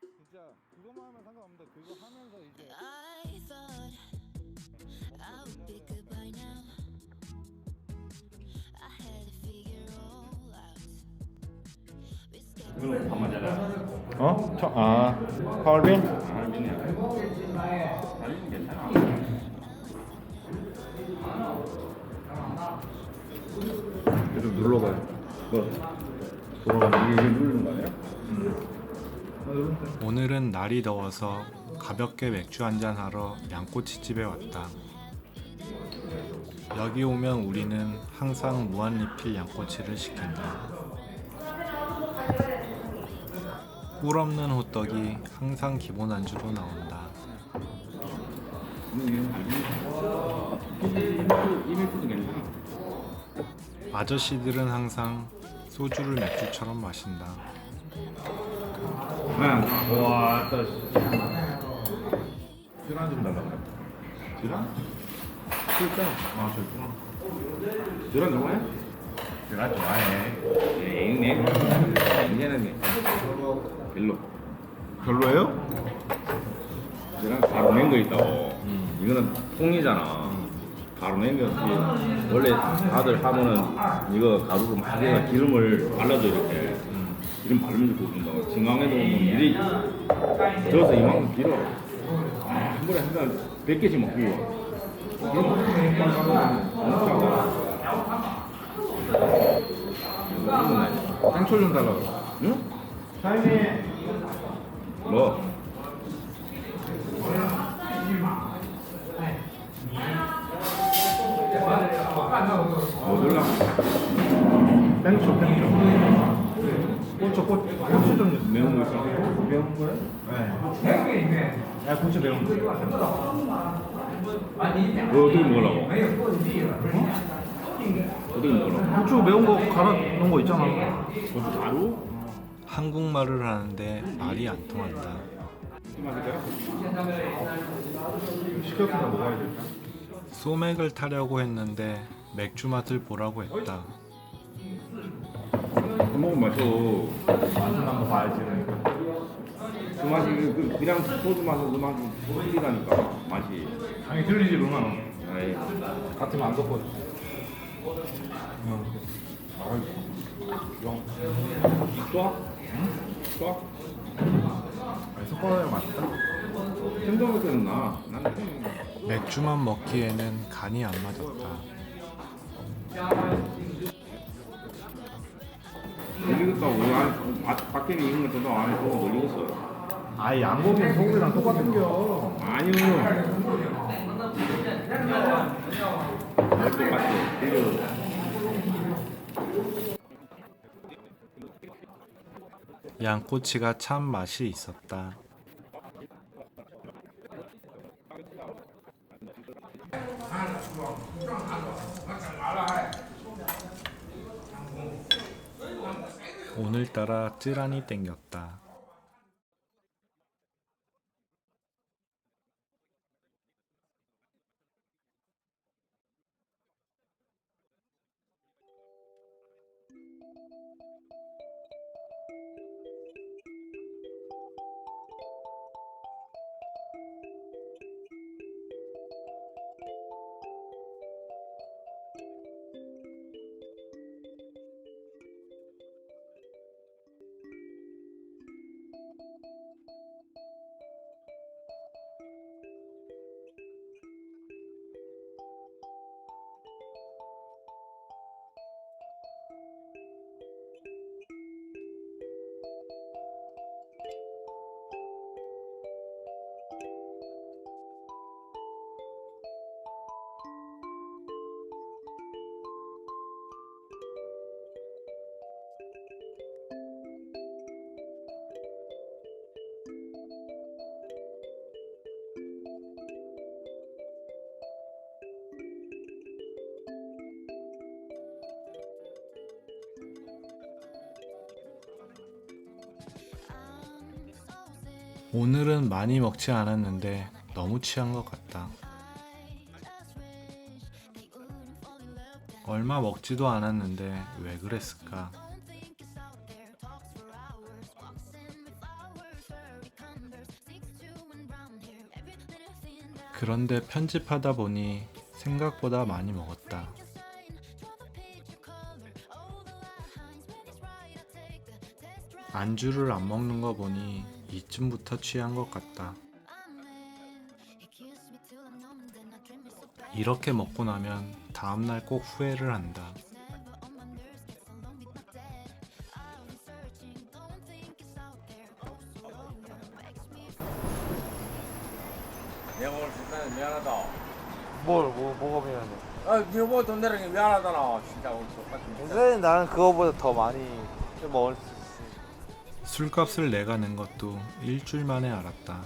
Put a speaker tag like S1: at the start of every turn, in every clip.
S1: 그거 진짜 그거만 하면 상관없는데 그거 하면서 이제
S2: I thought I would be good by now. I had to figure all out.
S1: 어? 저, 아 파울빈?
S3: 알빈이야. 알빈 괜찮아.
S1: 계속 눌러봐요
S3: 뭐? 돌아가면 이게 누르는 거 아니야?
S4: 오늘은 날이 더워서 가볍게 맥주 한잔 하러 양꼬치집에 왔다. 여기 오면 우리는 항상 무한리필 양꼬치를 시킨다. 꿀 없는 호떡이 항상 기본 안주로 나온다. 아저씨들은 항상 소주를 맥주처럼 마신다.
S3: 와, 또 지란 좀 달라고. 지란? 진짜? 아, 저 지란. 지란 좋아해? 지란 좋아해. 네, 네. 이제는 별로.
S1: 별로예요?
S3: 지란 바로 낸거 있다고. 이거는 통이잖아. 바로 낸 거. 원래 다들 하면은 이거 가루로 막 기름을 발라줘 이렇게. 기름 바르면서 구워준다고. 진강에도 보면 일이 저어서 이만큼 길어. 아, 한 번에 한 번, 100개씩 막 구워. 기름 엄청 차가.
S1: 땡초 좀 달라고
S3: 응? 뭐? 뭐 놀라?
S1: 땡초 땡초 고추 고추 고추 좀 주세요
S3: 매운 거 있어?
S1: 매운 거요? 네 야, 고추 매운
S3: 거너 어떻게 먹으려고? 어떻게 먹으려고?
S1: 고추 매운 거 갈아 놓은 거 있잖아
S3: 고추 가루?
S4: 한국말을 하는데 말이 안 통한다.
S1: 먹어야 될까?
S4: 소맥을 타려고 했는데 맥주 맛을 보라고 했다.
S3: 한 모금 마셔.
S1: 맛은 한번 봐야지
S3: 그 맛이 그- 그냥 소주 맛은 그 맛이 틀리다니까 맛이.
S1: 당연히 틀리지 그러면
S3: 아이.
S1: 같으면 안 섞어 응. 영
S3: 좋아? 좋아?
S1: 아니 섞어야 맛있다
S3: 생정할 때는 나. 나는
S4: 맥주만 먹기에는 간이 안 맞았다.
S3: 우리 안, 밖- 밖에 있는 거 저도 안에 보고 놀리겠어.
S1: 아이 양고기는 소고기랑 똑같은 겨
S3: 아니요. 맛도 틀려.
S4: 양꼬치가 참 맛이 있었다. 오늘따라 찌란이 땡겼다. 오늘은 많이 먹지 않았는데 너무 취한 것 같다. 얼마 먹지도 않았는데 왜 그랬을까? 그런데 편집하다 보니 생각보다 많이 먹었다. 안주를 안 먹는 거 보니 이쯤부터 취한 것 같다. 이렇게 먹고 나면 다음날 꼭 후회를 한다.
S3: 내가 오늘 진짜 미안하다.
S1: 뭘, 뭐, 뭐가 미안해.
S3: 아, 돈 내는 게 미안하잖아. 진짜 오늘 똑같은.
S1: 요새 나는 그거보다 더 많이 먹을 수 있어.
S4: 술값을 내가 낸 것도 일주일 만에 알았다.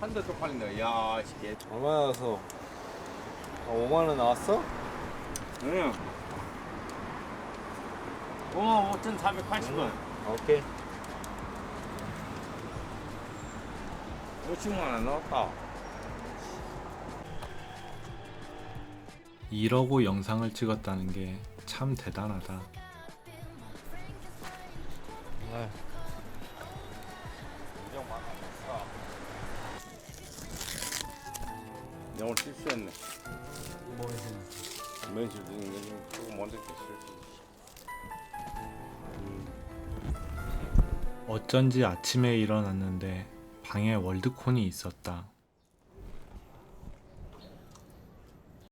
S3: 한 대 쪽팔린다. 야, 씨.
S1: 얼마 나왔어? 아, 5만 원 나왔어?
S3: 응. 어, 5,480원.
S1: 오케이.
S3: 50만 원 넣었다.
S4: 이러고 영상을 찍었다는 게 참 대단하다.
S3: 실수했네.
S1: 뭐?
S3: 면실 중에 내가 조금 먼저 실수.
S4: 어쩐지 아침에 일어났는데 방에 월드콘이 있었다.